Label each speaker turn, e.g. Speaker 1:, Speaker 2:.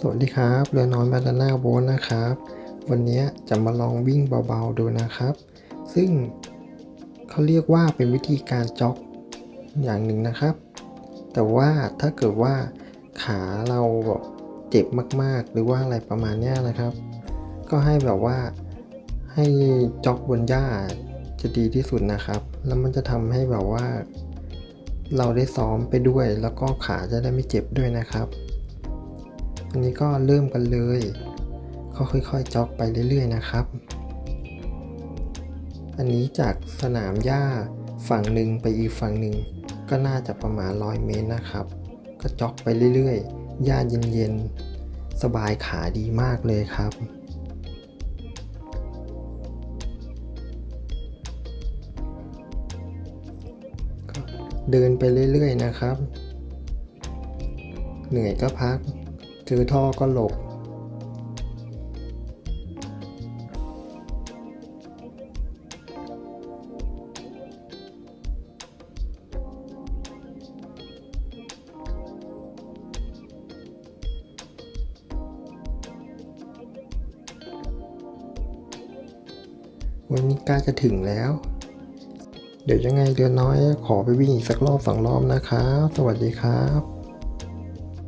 Speaker 1: สวัสดีครับ เรือน้อยบานาน่าโบนนะครับ วันนี้จะมาลองวิ่งเบาๆดูนะครับ ซึ่งเขาเรียกว่าเป็นวิธีการจ็อกอย่างหนึ่งนะครับ แต่ว่าถ้าเกิดว่าขาเราแบบเจ็บมากๆ หรือว่าอะไรประมาณนี้นะครับ ก็ให้แบบว่าให้จ็อกบนหญ้าจะดีที่สุดนะครับ แล้วมันจะทำให้แบบว่า เราได้ซ้อมไปด้วย แล้วก็ขาจะได้ไม่เจ็บด้วยนะครับ อันนี้ก็เริ่มกันเลยก็ค่อยๆจ็อกไปเรื่อย ๆ นะครับ อันนี้จากสนามหญ้าฝั่งหนึ่งไปอีกฝั่งหนึ่งก็น่าจะประมาณ100เมตรนะครับ ก็จ็อกไปเรื่อยๆหญ้าเย็นๆ สบายขาดีมากเลยครับเดินไปเรื่อยๆนะครับ เหนื่อยก็พัก เจอท่อก็หลบ วันนี้ใกล้จะถึงแล้วเดี๋ยวยังไงเดือนน้อยขอไปวิ่งอีกสักรอบสองรอบนะครับ สวัสดีครับ